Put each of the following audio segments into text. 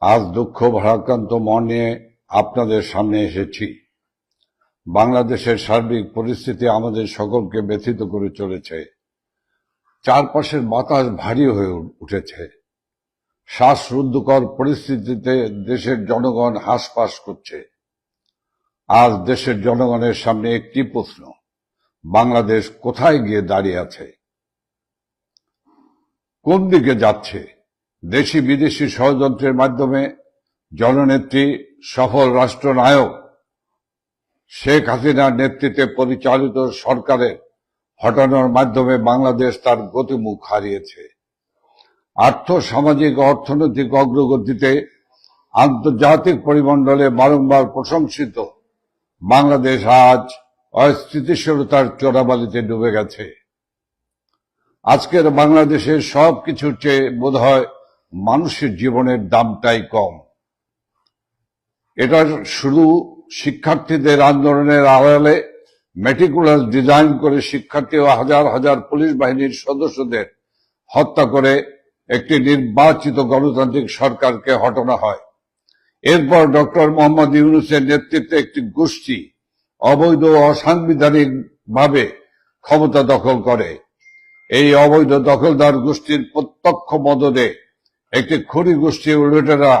আজ দুঃখ ভারাক্রান্ত মন নিয়ে আপনাদের সামনে এসেছি। বাংলাদেশের সার্বিক পরিস্থিতি আমাদের সকলকে ব্যথিত করে চলেছে। চারপাশের বাতাস ভারী হয়ে উঠেছে। শ্বাসরুদ্ধকর পরিস্থিতিতে দেশের জনগণ হাসপাস করছে। আজ দেশের জনগণের সামনে একটি প্রশ্ন, বাংলাদেশ কোথায় গিয়ে দাঁড়িয়ে আছে? কোন দিকে যাচ্ছে? দেশি বিদেশি ষড়যন্ত্রের মাধ্যমে জননেত্রী, সফল রাষ্ট্রনায়ক শেখ হাসিনার নেতৃত্বে পরিচালিত সরকারের হটানোর মাধ্যমে বাংলাদেশ তার গতিমুখ হারিয়েছে। আর্থ সামাজিক অর্থনৈতিক অগ্রগতিতে আন্তর্জাতিক পরিমণ্ডলে বারংবার প্রশংসিত বাংলাদেশ আজ অস্থিতিশীলতার চোরাবালিতে ডুবে গেছে। আজকের বাংলাদেশের সব কিছুর চেয়ে বোধ হয় মানুষের জীবনের দামটাই কম। এটা শুধু শিক্ষার্থীদের আন্দোলনের আড়ালে মেটিকুলাস ডিজাইন করে শিক্ষার্থী ও হাজার হাজার পুলিশ বাহিনীর সদস্যদের হত্যা করে একটি নির্বাচিত গণতান্ত্রিক সরকারকে হটানো হয়। এরপর ডক্টর মোহাম্মদ ইউনুসের নেতৃত্বে একটি গোষ্ঠী অবৈধ অসাংবিধানিক ভাবে ক্ষমতা দখল করে। এই অবৈধ দখলদার গোষ্ঠীর প্রত্যক্ষ মদদে একটি খনি গোষ্ঠী উল্লেটেরা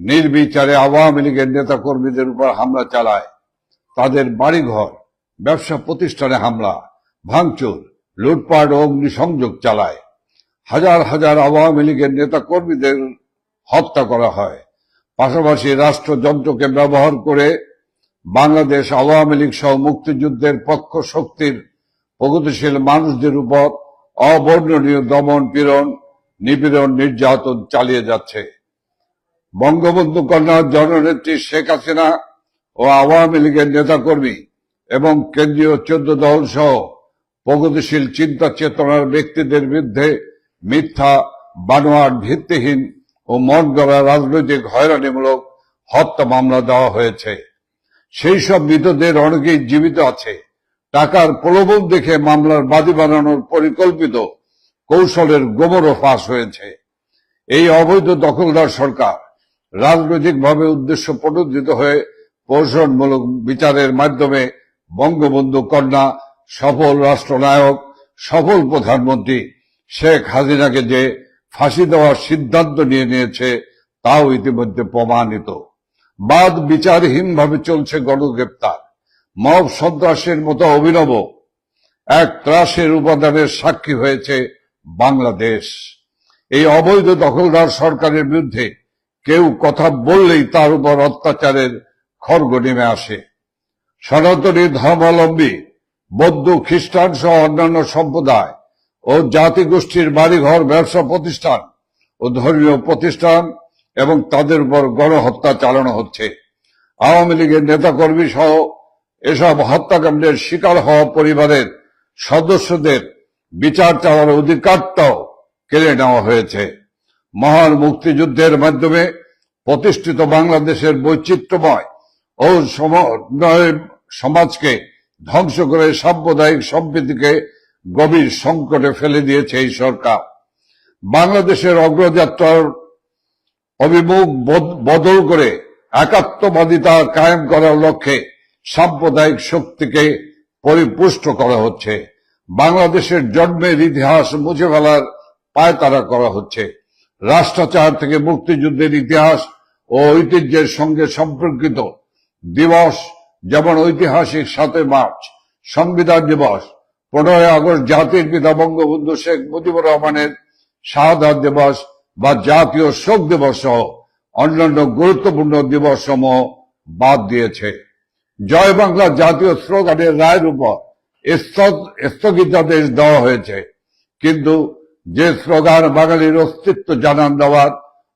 নির্বিচারে আওয়ামী লীগের নেতা কর্মীদের উপর হামলা চালায়। তাদের বাড়িঘর, ব্যবসা প্রতিষ্ঠানে হামলা, ভাঙচুর, লুটপাট ও অগ্নিসংযোগ চালায়। হাজার হাজার আওয়ামী লীগের নেতা কর্মীদের হত্যা করা হয়। পাশাপাশি রাষ্ট্রযন্ত্রকে ব্যবহার করে বাংলাদেশ আওয়ামী লীগ সহ মুক্তিযুদ্ধের পক্ষ শক্তির প্রগতিশীল মানুষদের উপর অবর্ণনীয় দমন পীড়ন নিপীড়ন নির্যাতন চালিয়ে যাচ্ছে। বঙ্গবন্ধু কন্যা জননেত্রী শেখ হাসিনা ও আওয়ামী লীগের নেতাকর্মী এবং কেন্দ্রীয় চোদ্দ দল সহ প্রগতিশীল চিন্তা চেতনার ব্যক্তিদের বিরুদ্ধে মিথ্যা বানোয়ার ভিত্তিহীন ও মন গড়া রাজনৈতিক হয়রানিমূলক হত্যা মামলা দেওয়া হয়েছে। সেই সব মৃতদের অনেকেই জীবিত আছে। টাকার প্রলোভন দেখে মামলার বাদী বানানোর পরিকল্পিত কৌশলের গোবরও ফাঁস হয়েছে। এই অবৈধ দখলদার সরকার রাজনৈতিকভাবে উদ্দেশ্য প্রণোদিত হয়ে কৌশলমূলক বিচারের মাধ্যমে বঙ্গবন্ধু কন্যা, সফল রাষ্ট্রনায়ক, সফল প্রধানমন্ত্রী শেখ হাসিনাকে যে ফাঁসি দেওয়ার সিদ্ধান্ত নিয়ে নিয়েছে, তাও ইতিমধ্যে প্রমাণিত। বাদ বিচারহীনভাবে চলছে গণগ্রেপ্তার। মব সন্ত্রাসের মতো অভিনব এক ত্রাসের উপাদানের সাক্ষী হয়েছে বাংলাদেশ। এই অবৈধ দখলদার সরকারের বিরুদ্ধে কেউ কথা বললেই তার উপর অত্যাচারের খড়গ নেমে আসে। সনাতনী ধর্মাবলম্বী, বৌদ্ধ, খ্রিস্টান সহ অন্যান্য সম্প্রদায় ও জাতিগোষ্ঠীর বাড়িঘর, ব্যবসা প্রতিষ্ঠান ও ধর্মীয় প্রতিষ্ঠান এবং তাদের উপর গণহত্যা চালানো হচ্ছে। আওয়ামী লীগের নেতাকর্মী সহ এসব হত্যাকাণ্ডের শিকার হওয়া পরিবারের সদস্যদের বিচার চাওয়ার অধিকারটাও কেড়ে নেওয়া হয়েছে। মহান মুক্তিযুদ্ধের মাধ্যমে প্রতিষ্ঠিত বাংলাদেশের বৈচিত্র্যময় ও সমাজকে ধ্বংস করে সাম্প্রদায়িক সম্প্রীতিকে গভীর সংকটে ফেলে দিয়েছে এই সরকার। বাংলাদেশের অগ্রযাত্রার অভিমুখ বদ- বদল করে একাত্মবাদিতা কায়েম করার লক্ষ্যে সাম্প্রদায়িক শক্তিকে পরিপুষ্ট করা হচ্ছে। বাংলাদেশের জন্মের ইতিহাস মুছে ফেলার পায়তারা করা হচ্ছে। রাষ্ট্রাচার থেকে মুক্তিযুদ্ধের ইতিহাস ও ঐতিহ্যের সঙ্গে সম্পর্কিত দিবস যেমন ঐতিহাসিক সাতই মার্চ, সংবিধান দিবস, পনেরোই আগস্ট জাতির পিতা বঙ্গবন্ধু শেখ মুজিবুর রহমানের শাহাদাত দিবস বা জাতীয় শোক দিবস সহ অন্যান্য গুরুত্বপূর্ণ দিবস সমূহ বাদ দিয়েছে। জয় বাংলা জাতীয় স্লোগানের রায়ের উপর স্থগিতাদেশ দেওয়া হয়েছে। কিন্তু যে স্লোগান বাঙালির অস্তিত্ব জানান দেওয়ার,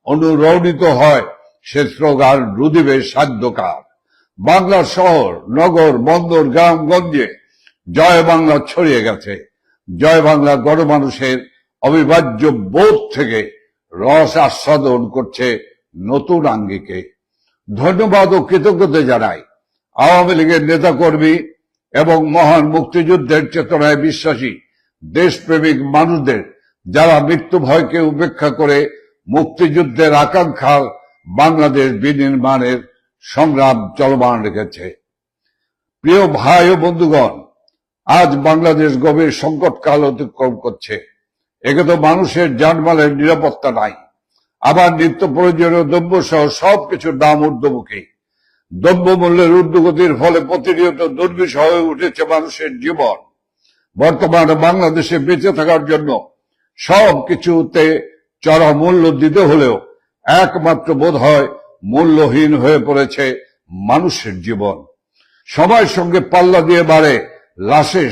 অনুরণিত হয়, সে স্লোগান রুদিবে সাধ্যকার। বাংলার শহর, নগর, বন্দর গ্রামগঞ্জে জয় বাংলা ছড়িয়ে গেছে। জয় বাংলা গণমানুষের অবিভাজ্য বোধ থেকে রস আস্বাদন করছে নতুন আঙ্গিকে। ধন্যবাদ ও কৃতজ্ঞতা জানাই আওয়ামী লীগের নেতাকর্মী এবং মহান মুক্তিযুদ্ধের চেতনায় বিশ্বাসী দেশপ্রেমিক মানুষদের, যারা মৃত্যু ভয়কে উপেক্ষা করে মুক্তিযুদ্ধের আকাঙ্ক্ষার বাংলাদেশ বিনির্মাণের সংগ্রাম চলমান রেখেছে। প্রিয় ভাই ও বন্ধুগণ, আজ বাংলাদেশ গভীর সংকটকাল অতিক্রম করছে। একে তো মানুষের জানমালের নিরাপত্তা নাই। আবার নিত্য প্রয়োজনীয় দ্রব্য সহ সবকিছুর দাম ঊর্ধ্বমুখী। দ্রব্য উদ্যোগতির ফলে প্রতিনিয়ত দুর্বিষহ হয়ে উঠেছে মানুষের জীবন। বর্তমানে বাংলাদেশে বেঁচে থাকার জন্য সব কিছুতে চড়া মূল্য দিতে হলেও একমাত্র বোধ হয় মূল্যহীন হয়ে পড়েছে মানুষের জীবন। সবার সঙ্গে পাল্লা দিয়ে বাড়ে লাশের